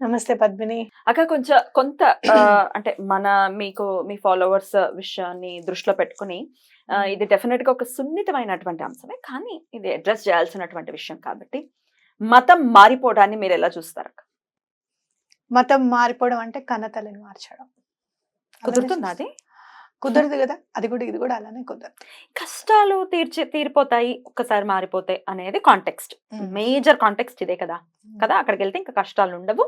నమస్తే పద్మిని. అక్క కొంచెం కొంత అంటే మన మీకు మీ ఫాలోవర్స్ విషయాన్ని దృష్టిలో పెట్టుకుని ఇది డెఫినెట్గా ఒక సున్నితమైనటువంటి అంశమే కానీ ఇది అడ్రస్ చేయాల్సినటువంటి విషయం కాబట్టి మతం మారిపోవడాన్ని మీరు ఎలా చూస్తారు అక్క? మతం మారిపోవడం అంటే కన్నతల్లిని మార్చడం. కుదురుతుందా అది? కుదరదు కదా అది కూడా ఇది కూడా అలానే కుదరదు. కష్టాలు తీర్చి తీరిపోతాయి ఒక్కసారి మారిపోతాయి అనేది కాంటెక్స్ట్ మేజర్ కాంటెక్స్ట్ ఇదే కదా. కదా అక్కడికి వెళ్తే ఇంకా కష్టాలు ఉండవు.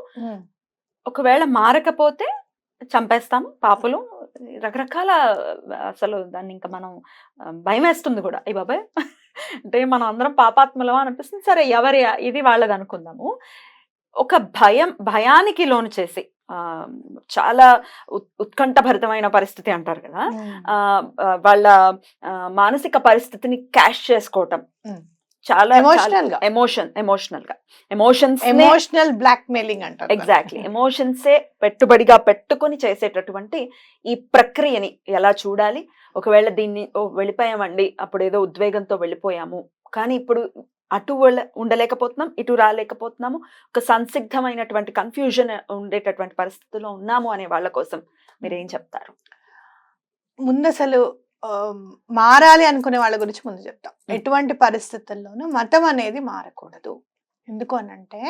ఒకవేళ మారకపోతే చంపేస్తాము పాపులు. రకరకాల అసలు దాన్ని ఇంకా మనం భయం వేస్తుంది కూడా. ఈ బాబాయ్. అంటే మనం అందరం పాపాత్మలం అనిపిస్తుంది. సరే ఎవరి ఇది వాళ్ళది అనుకుందాము ఒక భయం భయానికి లోను చేసి చాలా ఉత్- ఉత్కంఠభరితమైన పరిస్థితి అంటారు కదా. వాళ్ళ మానసిక పరిస్థితిని క్యాష్ చేసుకోవటం. చాలా Emotional గా. ఎమోషన్ ఎమోషనల్గా ఎమోషన్స్ ఎమోషనల్ బ్లాక్ మెయిలింగ్ అంటారు ఎగ్జాక్ట్లీ ఎమోషన్సే పెట్టుబడిగా పెట్టుకొని చేసేటటువంటి ఈ ప్రక్రియని ఎలా చూడాలి? ఒకవేళ దీన్ని వెళ్ళిపోయామండి అప్పుడు ఏదో ఉద్వేగంతో వెళ్ళిపోయాము. కానీ ఇప్పుడు అటు ఉండలేకపోతున్నాం ఇటు రాలేకపోతున్నాము. ఒక సంసిగ్ధమైనటువంటి కన్ఫ్యూజన్ ఉండేటటువంటి పరిస్థితిలో ఉన్నాము అనే వాళ్ళ కోసం మీరు ఏం చెప్తారు? ముందు అసలు మారాలి అనుకునే వాళ్ళ గురించి ముందు చెప్తాం. ఎటువంటి పరిస్థితుల్లోనూ మతం అనేది మారకూడదు. ఎందుకు అనంటే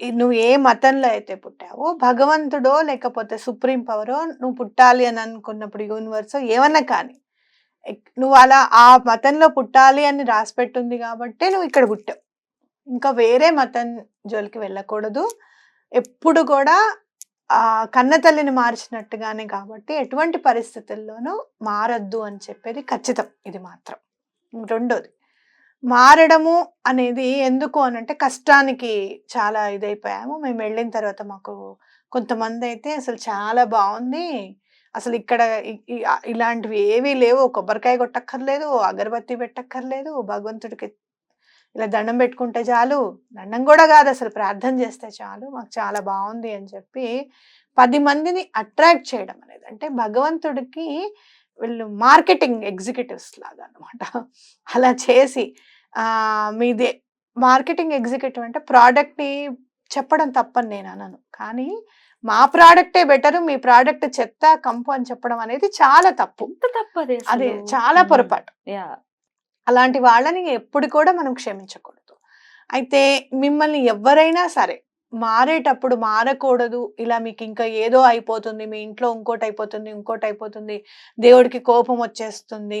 నువ్వు ఏ మతంలో అయితే పుట్టావో భగవంతుడో లేకపోతే సుప్రీం పవరో నువ్వు పుట్టాలి అని అనుకున్నప్పుడు యూనివర్స్ ఏమన్నా కానీ నువ్వు అలా ఆ మతంలో పుట్టాలి అని రాసిపెట్టుంది కాబట్టి నువ్వు ఇక్కడ పుట్టావు. ఇంకా వేరే మతం జోలికి వెళ్ళకూడదు. ఎప్పుడు కూడా ఆ కన్న తల్లిని మార్చినట్టుగానే కాబట్టి ఎటువంటి పరిస్థితుల్లోనూ మారద్దు అని చెప్పేది ఖచ్చితం. ఇది మాత్రం. రెండోది మారడము అనేది ఎందుకు అని అంటే కష్టానికి చాలా ఇదైపోయాము. మేము వెళ్ళిన తర్వాత మాకు కొంతమంది అయితే అసలు చాలా బాగుంది. అసలు ఇక్కడ ఇలాంటివి ఏవీ లేవు. కొబ్బరికాయ కొట్టక్కర్లేదు అగరబత్తి పెట్టక్కర్లేదు భగవంతుడికి ఇలా దండం పెట్టుకుంటే చాలు. దండం కూడా కాదు అసలు ప్రార్థన చేస్తే చాలు. మాకు చాలా బాగుంది అని చెప్పి పది మందిని అట్రాక్ట్ చేయడం అనేది. అంటే భగవంతుడికి వీళ్ళు మార్కెటింగ్ ఎగ్జిక్యూటివ్స్ లాగా అనమాట అలా చేసి ఆ మీదే మార్కెటింగ్ ఎగ్జిక్యూటివ్ అంటే ప్రోడక్ట్ని చెప్పడం తప్పని నేను అనను. కానీ మా ప్రోడక్టే బెటర్ మీ ప్రోడక్ట్ చెత్త కంపు అని చెప్పడం అనేది చాలా తప్పు. తప్పది అది చాలా పొరపాటు. అలాంటి వాళ్ళని ఎప్పుడు కూడా మనం క్షమించకూడదు. అయితే మిమ్మల్ని ఎవరైనా సరే మారేటప్పుడు మారకూడదు. ఇలా మీకు ఇంకా ఏదో అయిపోతుంది మీ ఇంట్లో ఇంకోటి అయిపోతుంది ఇంకోటి అయిపోతుంది దేవుడికి కోపం వచ్చేస్తుంది.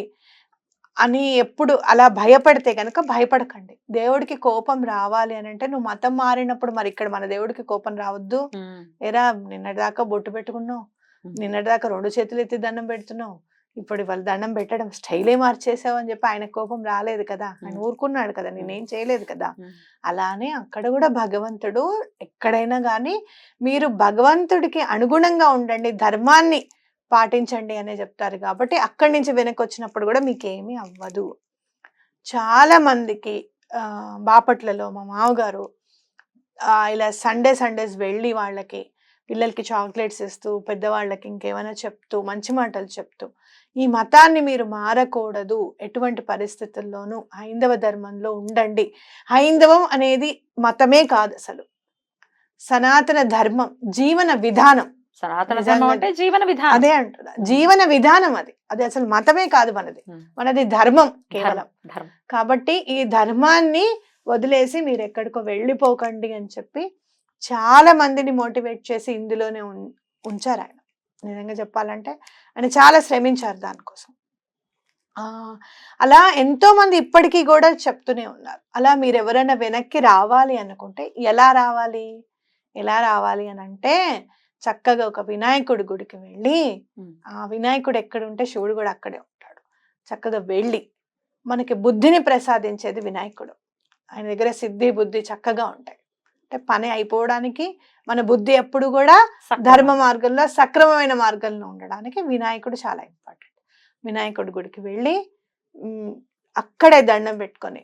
అని ఎప్పుడు అలా భయపడితే కనుక భయపడకండి. దేవుడికి కోపం రావాలి అని అంటే నువ్వు మతం మారినప్పుడు మరి ఇక్కడ మన దేవుడికి కోపం రావద్దు. ఏరా నిన్నటిదాకా బొట్టు పెట్టుకున్నావు. నిన్నటిదాకా రెండు చేతులు ఎత్తి దండం పెడుతున్నావు. ఇప్పుడు వాళ్ళు దండం పెట్టడం స్టైలే మార్చేసావు అని చెప్పి ఆయన కోపం రాలేదు కదా. ఆయన. ఊరుకున్నాడు కదా నేనేం చేయలేదు కదా. అలానే అక్కడ కూడా భగవంతుడు ఎక్కడైనా కానీ మీరు భగవంతుడికి అనుగుణంగా ఉండండి. ధర్మాన్ని పాటించండి అనే చెప్తారు కాబట్టి అక్కడి నుంచి వెనక్కి వచ్చినప్పుడు కూడా మీకు ఏమీ అవ్వదు. చాలా మందికి బాపట్లలో మా మామగారు ఇలా సండే సండేస్ వెళ్ళి వాళ్ళకి పిల్లలకి చాక్లెట్స్ ఇస్తూ పెద్దవాళ్ళకి ఇంకేమైనా చెప్తూ మంచి మాటలు చెప్తూ ఈ మతాన్ని మీరు మారకూడదు. ఎటువంటి పరిస్థితుల్లోనూ హైందవ ధర్మంలో ఉండండి. హైందవం అనేది మతమే కాదు అసలు. సనాతన ధర్మం జీవన విధానం. సనాతన ధర్మం అంటే జీవన విధానం. అదే జీవన విధానం అది. అది అసలు మతమే కాదు మనది. మనది ధర్మం కేవలం. కాబట్టి ఈ ధర్మాన్ని వదిలేసి మీరు ఎక్కడికో వెళ్ళిపోకండి అని చెప్పి చాలా మందిని మోటివేట్ చేసి ఇందులోనే ఉంచారు ఆయన. నిజంగా చెప్పాలంటే ఆయన చాలా శ్రమించారు దానికోసం. ఆ, అలా ఎంతో మంది ఇప్పటికీ కూడా చెప్తూనే ఉన్నారు. అలా మీరు ఎవరైనా వెనక్కి రావాలి అనుకుంటే ఎలా రావాలి? ఎలా రావాలి అని అంటే చక్కగా ఒక వినాయకుడి గుడికి వెళ్ళి. ఆ వినాయకుడు ఎక్కడ ఉంటే శివుడు కూడా అక్కడే ఉంటాడు చక్కగా వెళ్ళి మనకి బుద్ధిని ప్రసాదించేది వినాయకుడు ఆయన దగ్గర సిద్ధి బుద్ధి చక్కగా ఉంటాయి అంటే పని అయిపోవడానికి మన బుద్ధి ఎప్పుడు కూడా. ధర్మ మార్గంలో సక్రమమైన మార్గంలో ఉండడానికి వినాయకుడు చాలా ఇంపార్టెంట్ వినాయకుడి గుడికి వెళ్ళి అక్కడే దండం పెట్టుకొని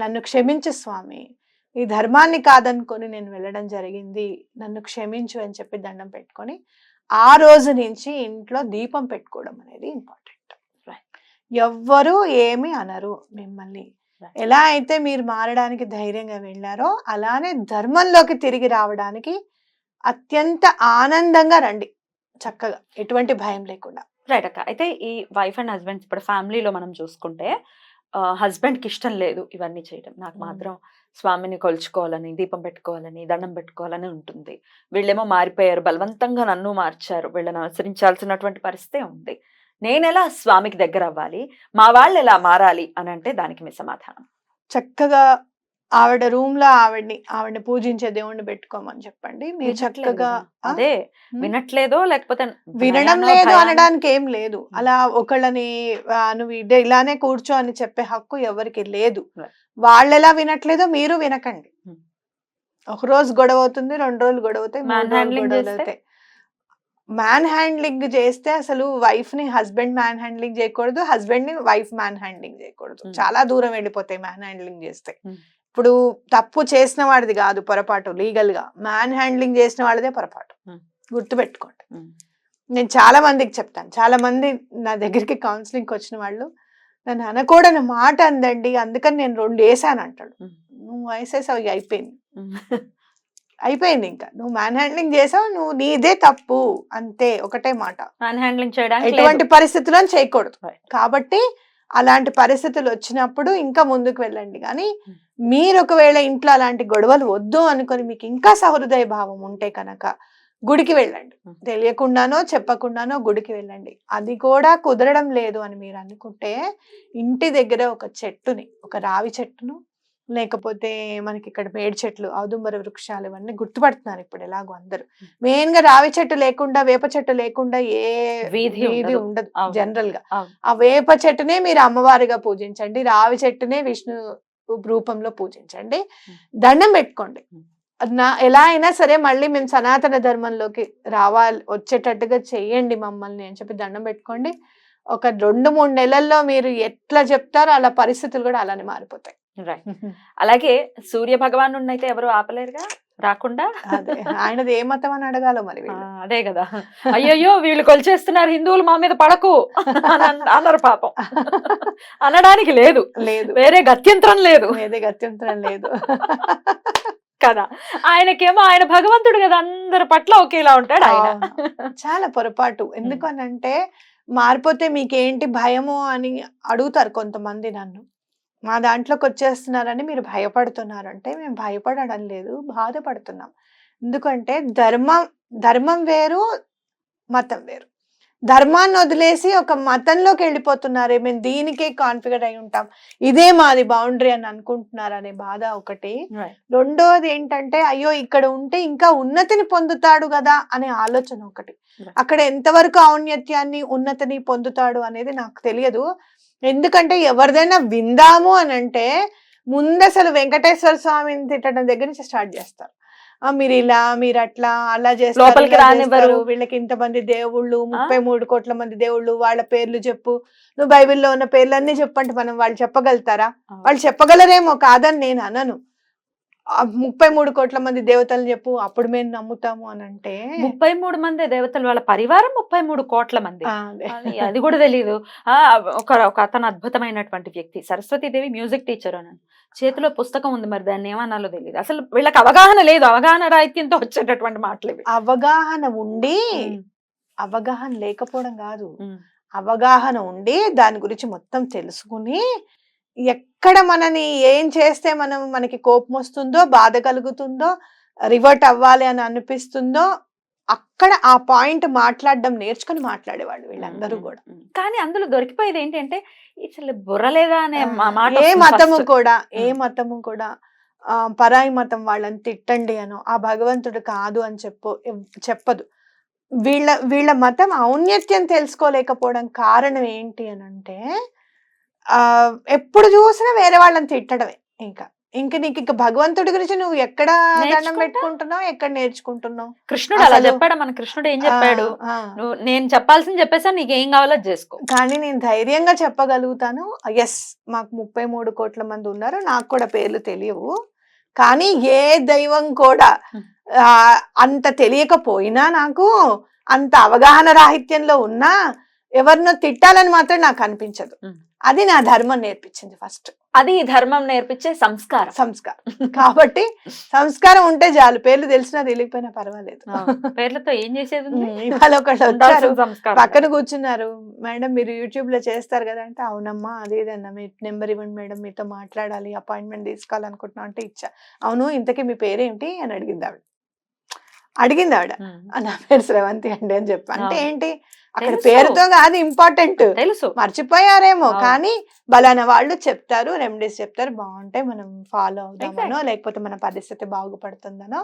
నన్ను క్షమించు స్వామి ఈ ధర్మాన్ని కాదనుకొని నేను వెళ్ళడం జరిగింది నన్ను క్షమించు అని చెప్పి దండం పెట్టుకొని ఆ రోజు నుంచి ఇంట్లో దీపం పెట్టుకోవడం అనేది ఇంపార్టెంట్. ఎవ్వరూ ఏమి అనరు మిమ్మల్ని. ఎలా అయితే మీరు మారడానికి ధైర్యంగా వెళ్ళారో అలానే ధర్మంలోకి తిరిగి రావడానికి అత్యంత ఆనందంగా రండి చక్కగా ఎటువంటి భయం లేకుండా రైట్ అక్క అయితే ఈ వైఫ్ అండ్ హస్బెండ్ ఇప్పుడు ఫ్యామిలీలో మనం చూసుకుంటే హస్బెండ్కి ఇష్టం లేదు ఇవన్నీ చేయడం. నాకు. మాత్రం స్వామిని కొలుచుకోవాలని దీపం పెట్టుకోవాలని దండం పెట్టుకోవాలని ఉంటుంది. వీళ్ళేమో మారిపోయారు బలవంతంగా నన్ను మార్చారు. వీళ్ళని అనుసరించాల్సినటువంటి పరిస్థితి ఉంది. నేను ఎలా స్వామికి దగ్గర అవ్వాలి మా వాళ్ళు ఎలా మారాలి? అని అంటే దానికి మీ సమాధానం. చక్కగా ఆవిడ రూమ్లో ఆవిడ్ని ఆవిడని పూజించే దేవుణ్ణి పెట్టుకోమని చెప్పండి మీరు చక్కగా? అదే. వినట్లేదో లేకపోతే వినడం లేదు అనడానికి ఏం లేదు అలా ఒకళ్ళని నువ్వు ఇదే ఇలానే కూర్చో అని చెప్పే హక్కు ఎవరికి లేదు. వాళ్ళు ఎలా వినట్లేదో మీరు వినకండి. ఒక రోజు గొడవ అవుతుంది రెండు రోజులు గొడవ అవుతాయి గొడవలు మ్యాన్ హ్యాండ్లింగ్ చేస్తే అసలు వైఫ్ని హస్బెండ్ మ్యాన్ హ్యాండ్లింగ్ చేయకూడదు హస్బెండ్ని వైఫ్ మ్యాన్ హ్యాండ్లింగ్ చేయకూడదు. చాలా దూరం వెళ్ళిపోతాయి మ్యాన్ హ్యాండ్లింగ్ చేస్తే. ఇప్పుడు తప్పు చేసిన వాడిది కాదు పొరపాటు లీగల్గా. మ్యాన్ హ్యాండ్లింగ్ చేసిన వాడిదే పొరపాటు. Hmm. గుర్తుపెట్టుకోండి. మ్మ్. నేను చాలా మందికి చెప్తాను. చాలా మంది నా దగ్గరికి కౌన్సిలింగ్ వచ్చిన వాళ్ళు నన్ను అనకూడని మాట అందండి అందుకని నేను రెండు వేసాను అంటాడు. మ్మ్. నువ్వు వేసేసావు అయిపోయింది. అయిపోయింది ఇంకా. నువ్వు మ్యాన్ హ్యాండ్లింగ్ చేసావు నువ్వు నీదే తప్పు. అంతే ఒకటే మాట. మ్యాన్ హ్యాండ్లింగ్ చేయడానికి ఎటువంటి పరిస్థితుల్లో చేయకూడదు. కాబట్టి అలాంటి పరిస్థితులు వచ్చినప్పుడు ఇంకా ముందుకు వెళ్ళండి కానీ. మీరు ఒకవేళ ఇంట్లో అలాంటి గొడవలు వద్దు అనుకొని మీకు ఇంకా సహృదయ భావం ఉంటే కనుక గుడికి వెళ్ళండి. తెలియకుండానో చెప్పకుండానో గుడికి వెళ్ళండి అది కూడా కుదరడం లేదు అని మీరు అనుకుంటే ఇంటి దగ్గర ఒక చెట్టుని ఒక రావి చెట్టును లేకపోతే మనకి ఇక్కడ మేడి చెట్లు ఔదుంబర వృక్షాలు ఇవన్నీ గుర్తుపడుతున్నారు ఇప్పుడు ఎలాగో అందరూ. మెయిన్గా రావి చెట్టు లేకుండా వేప చెట్టు లేకుండా ఏ వీధి ఉండదు. జనరల్గా. ఆ వేప చెట్టునే మీరు అమ్మవారిగా పూజించండి రావి చెట్టునే విష్ణు రూపంలో పూజించండి. దండం పెట్టుకోండి. నా ఎలా అయినా సరే మళ్ళీ మేము సనాతన ధర్మంలోకి రావాలి వచ్చేటట్టుగా చెయ్యండి మమ్మల్ని అని చెప్పి దండం పెట్టుకోండి ఒక రెండు మూడు నెలల్లో మీరు ఎట్లా చెప్తారో అలా పరిస్థితులు కూడా అలానే మారిపోతాయి రైట్ అలాగే సూర్య భగవాను అయితే ఎవరు ఆపలేరుగా? రాకుండా? ఆయనది ఏ మతం అని అడగాలో మరి. అదే కదా. అయ్యయ్యో వీళ్ళు కొలిచేస్తున్నారు. హిందువులు మా మీద పడకు అని అన్- అన్నారు పాపం. అనడానికి లేదు. లేదు. వేరే గత్యంతరం లేదు. ఏదే గత్యంతరం లేదు. కదా. ఆయనకేమో ఆయన భగవంతుడు కదా అందరి పట్ల ఒకేలా ఉంటాడు ఆయన. చాలా పొరపాటు. ఎందుకు అని అంటే మారిపోతే మీకేంటి భయము అని అడుగుతారు కొంతమంది నన్ను. మా దాంట్లోకి వచ్చేస్తున్నారని మీరు భయపడుతున్నారు. అంటే మేము భయపడడం లేదు బాధపడుతున్నాం. ఎందుకంటే ధర్మం ధర్మం వేరు మతం వేరు. ధర్మాన్ని వదిలేసి ఒక మతంలోకి వెళ్ళిపోతున్నారు మేము దీనికే కాన్ఫిగర్ అయి ఉంటాం. ఇదే మాది బౌండరీ అని అనుకుంటున్నారు అనే బాధ ఒకటి. రెండోది ఏంటంటే అయ్యో ఇక్కడ ఉంటే ఇంకా ఉన్నతిని పొందుతాడు కదా అనే ఆలోచన ఒకటి. అక్కడ ఎంతవరకు ఔన్నత్యాన్ని ఉన్నతిని పొందుతాడు అనేది నాకు తెలియదు. ఎందుకంటే ఎవరిదైనా విందాము అని అంటే ముందు అసలు వెంకటేశ్వర స్వామిని తిట్టడం దగ్గర నుంచి స్టార్ట్ చేస్తారు. ఆ, మీరు ఇలా మీరు అట్లా అలా చేస్తారు వీళ్ళకి ఇంతమంది దేవుళ్ళు ముప్పై మూడు కోట్ల మంది దేవుళ్ళు వాళ్ళ పేర్లు చెప్పు. నువ్వు బైబిల్లో ఉన్న పేర్లన్నీ చెప్పంటే మనం వాళ్ళు చెప్పగలుగుతారా? వాళ్ళు చెప్పగలరేమో కాదని నేను అనను. ముప్పై మూడు కోట్ల మంది దేవతలు చెప్పు అప్పుడు మేము నమ్ముతాము అని అంటే ముప్పై మూడు మంది దేవతలు వాళ్ళ పరివారం ముప్పై మూడు కోట్ల మంది. అదే. కూడా తెలియదు ఒక ఒక అతను అద్భుతమైనటువంటి వ్యక్తి. సరస్వతీదేవి మ్యూజిక్ టీచర్ అని. చేతిలో పుస్తకం ఉంది మరి దాన్ని ఏమన్నాలో తెలియదు అసలు వీళ్ళకి అవగాహన లేదు. అవగాహన రాహిత్యంతో వచ్చేటటువంటి మాటలు అవగాహన ఉండి అవగాహన లేకపోవడం కాదు. అవగాహన ఉండి దాని గురించి మొత్తం తెలుసుకుని ఎక్కడ మనని ఏం చేస్తే మనం మనకి కోపం వస్తుందో బాధ కలుగుతుందో రివర్ట్ అవ్వాలి అని అనిపిస్తుందో అక్కడ ఆ పాయింట్ మాట్లాడడం నేర్చుకుని మాట్లాడేవాళ్ళు వీళ్ళందరూ కూడా. కానీ అందులో దొరికిపోయేది ఏంటంటే అసలు బుర్రలేదా అనే మా మాట ఏ మతము. కూడా ఏ. మతము కూడా ఆ పరాయి మతం వాళ్ళని తిట్టండి అనో ఆ భగవంతుడు కాదు అని చెప్పు చెప్పదు వీళ్ళ వీళ్ళ మతం ఔన్నత్యం తెలుసుకోలేకపోవడం కారణం ఏంటి అని అంటే ఎప్పుడు చూసినా వేరే వాళ్ళని తిట్టడమే ఇంకా. ఇంక నీకు ఇక భగవంతుడి గురించి నువ్వు ఎక్కడ దండం. పెట్టుకుంటున్నావు? ఎక్కడ నేర్చుకుంటున్నావు? కృష్ణుడు అలా చెప్పాడు మన కృష్ణుడు ఏం చెప్పాడు. నువ్వు నేను చెప్పాల్సింది చెప్పేసా నీకు ఏం కావాలో చేసుకో. కానీ నేను ధైర్యంగా చెప్పగలుగుతాను. ఎస్ మాకు ముప్పై మూడు కోట్ల మంది ఉన్నారు నాకు కూడా పేర్లు తెలియవు. కానీ ఏ దైవం కూడా అంత తెలియకపోయినా నాకు అంత అవగాహన రాహిత్యంలో ఉన్నా ఎవరినో తిట్టాలని మాత్రం నాకు అనిపించదు. అది నా ధర్మం నేర్పించింది ఫస్ట్. అది ఈ ధర్మం నేర్పించే సంస్కారం. సంస్కారం. కాబట్టి సంస్కారం ఉంటే చాలు. పేర్లు తెలిసినా తెలియకపోయినా పర్వాలేదు. పేర్లతో ఏం చేసేది ఇవాళ ఒకళ్ళు వచ్చారు. పక్కన కూర్చున్నారు. మేడం మీరు యూట్యూబ్లో చేస్తారు కదా అంటే అవునమ్మా అదే ఇదన్నా మీ నెంబర్ ఇవ్వండి మేడం మీతో మాట్లాడాలి అపాయింట్మెంట్ తీసుకోవాలనుకుంటున్నా అంటే ఇచ్చా. అవును ఇంతకీ మీ పేరేంటి అని అడిగింది ఆవిడ. అడిగింది ఆవిడ. ఉమ్, "ఆ, నా పేరు శ్రవంతి అండి అని చెప్పి. అంటే. ఏంటి? అక్కడ. పేరుతో కాదు ఇంపార్టెంట్ తెలుసు మర్చిపోయారేమో. కానీ బలానా వాళ్ళు చెప్తారు రెమెడీస్ చెప్తారు బాగుంటాయి మనం ఫాలో అవుదామనో Exactly. లేకపోతే మన పరిస్థితి బాగుపడుతుందనో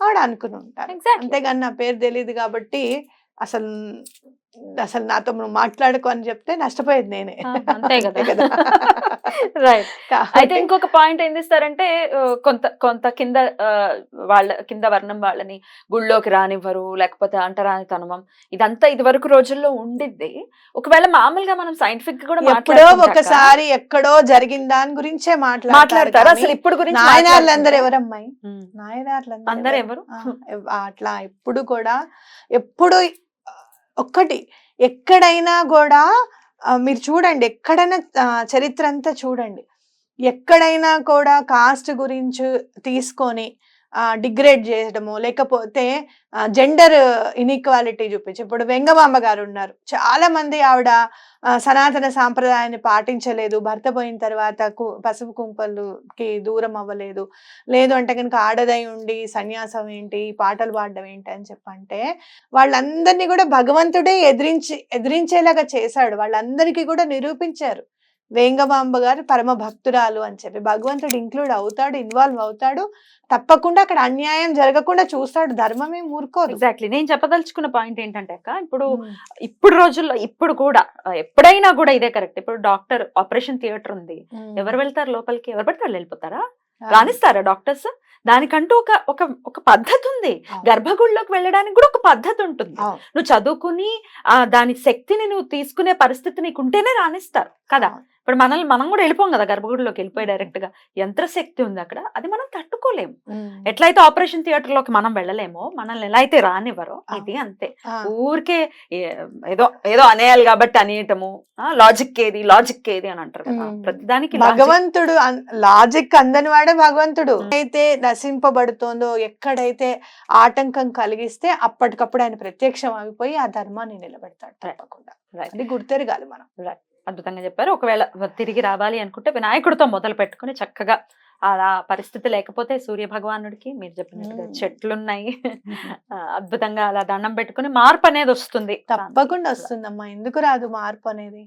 ఆవిడ అనుకుని ఉంటారు. అంతేగాని నా పేరు తెలియదు కాబట్టి అసలు అసలు నాతో నువ్వు మాట్లాడుకో అని చెప్తే నష్టపోయేది నేనే. అంతే కదా. రైట్ అయితే ఇంకొక పాయింట్ ఏం చేస్తారంటే ఆ, కొంత కొంత కింద వాళ్ళ కింద వర్ణం వాళ్ళని గుళ్ళోకి రానివ్వరు లేకపోతే అంటరాని తనమం ఇదంతా ఇది వరకు రోజుల్లో ఉండిద్ది. ఒకవేళ మామూలుగా మనం సైంటిఫిక్ కూడా ఎప్పుడో ఒకసారి ఎక్కడో జరిగిన దాని గురించే మాట్లాడతారు అసలు ఇప్పుడు గురించి నాయనార్లందరూ ఎవరమ్మాయి? ఉమ్. నాయనార్లందరూ అందరు ఎవరు? అట్లా ఎప్పుడు కూడా ఎప్పుడు ఒక్కటి. ఎక్కడైనా కూడా మీరు చూడండి ఎక్కడైనా చరిత్ర అంతా చూడండి. ఎక్కడైనా కూడా కాస్ట్ గురించి తీసుకొని డిగ్రేడ్ చేయడము లేకపోతే జెండర్ ఇన్ఈక్వాలిటీ చూపించి ఇప్పుడు వెంగమాంబ గారు ఉన్నారు. చాలా మంది ఆవిడ సనాతన సాంప్రదాయాన్ని పాటించలేదు భర్త పోయిన తర్వాత కు- పసుపు కుంపలుకి దూరం అవ్వలేదు. లేదు అంటే కనుక ఆడదై ఉండి సన్యాసం ఏంటి పాటలు పాడడం ఏంటి అని చెప్పంటే వాళ్ళందరినీ కూడా భగవంతుడే ఎదిరించి ఎదిరించేలాగా చేశాడు. వాళ్ళందరికీ కూడా నిరూపించారు. వేంగమాంబ గారు పరమ భక్తురాలు అని చెప్పి భగవంతుడు ఇంక్లూడ్ అవుతాడు ఇన్వాల్వ్ అవుతాడు. తప్పకుండా అక్కడ అన్యాయం జరగకుండా చూస్తాడు. ధర్మమే మూర్కోదు ఎగ్జాక్ట్లీ నేను చెప్పదలుచుకున్న పాయింట్ ఏంటంటే అక్క ఇప్పుడు ఇప్పుడు రోజుల్లో ఇప్పుడు కూడా ఎప్పుడైనా కూడా ఇదే కరెక్ట్ ఇప్పుడు డాక్టర్ ఆపరేషన్ థియేటర్ ఉంది. ఎవరు వెళ్తారు లోపలికి? ఎవరు పడితే వాళ్ళు వెళ్ళిపోతారా? రాణిస్తారా డాక్టర్స్? దానికంటూ ఒక ఒక ఒక పద్ధతి ఉంది. గర్భగుడిలోకి వెళ్ళడానికి కూడా ఒక పద్ధతి ఉంటుంది. నువ్వు చదువుకుని ఆ దాని శక్తిని నువ్వు తీసుకునే పరిస్థితి నీకు ఉంటేనే రాణిస్తారు. కదా. ఇప్పుడు మనల్ని మనం కూడా వెళ్ళిపోం కదా గర్భగుడిలోకి వెళ్ళిపోయి డైరెక్ట్గా యంత్ర శక్తి ఉంది అక్కడ అది మనం తట్టుకోలేము. ఎట్లయితే ఆపరేషన్ థియేటర్లోకి మనం వెళ్ళలేమో మనల్ని ఎలా అయితే రానివ్వరో. ఇది అంతే. ఊరికే ఏదో ఏదో అనేయాలి కాబట్టి అనేయటము లాజిక్ ఏది లాజిక్ ఏది అని అంటారు కదా. ప్రతిదానికి. భగవంతుడు లాజిక్ అందని వాడే భగవంతుడు. అయితే నశింపబడుతోందో ఎక్కడైతే ఆటంకం కలిగిస్తే అప్పటికప్పుడు ఆయన ప్రత్యక్షం అయిపోయి ఆ ధర్మాన్ని నిలబెడతాడు తప్పకుండా. గుర్తెరగాలి మనం. అద్భుతంగా చెప్పారు. ఒకవేళ తిరిగి రావాలి అనుకుంటే వినాయకుడితో మొదలు పెట్టుకుని చక్కగా అలా పరిస్థితి లేకపోతే సూర్య భగవానుడికి మీరు చెప్పినట్టుగా. చెట్లున్నాయి. అద్భుతంగా అలా దండం పెట్టుకుని మార్పు అనేది వస్తుంది. తప్పకుండా వస్తుందమ్మా. ఎందుకు రాదు మార్పు అనేది?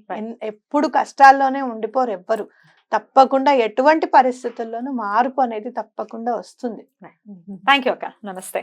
ఎప్పుడు కష్టాల్లోనే ఉండిపోరు ఎవ్వరు. తప్పకుండా ఎటువంటి పరిస్థితుల్లోనూ మార్పు అనేది తప్పకుండా వస్తుంది. థ్యాంక్ యూ అక్క. నమస్తే.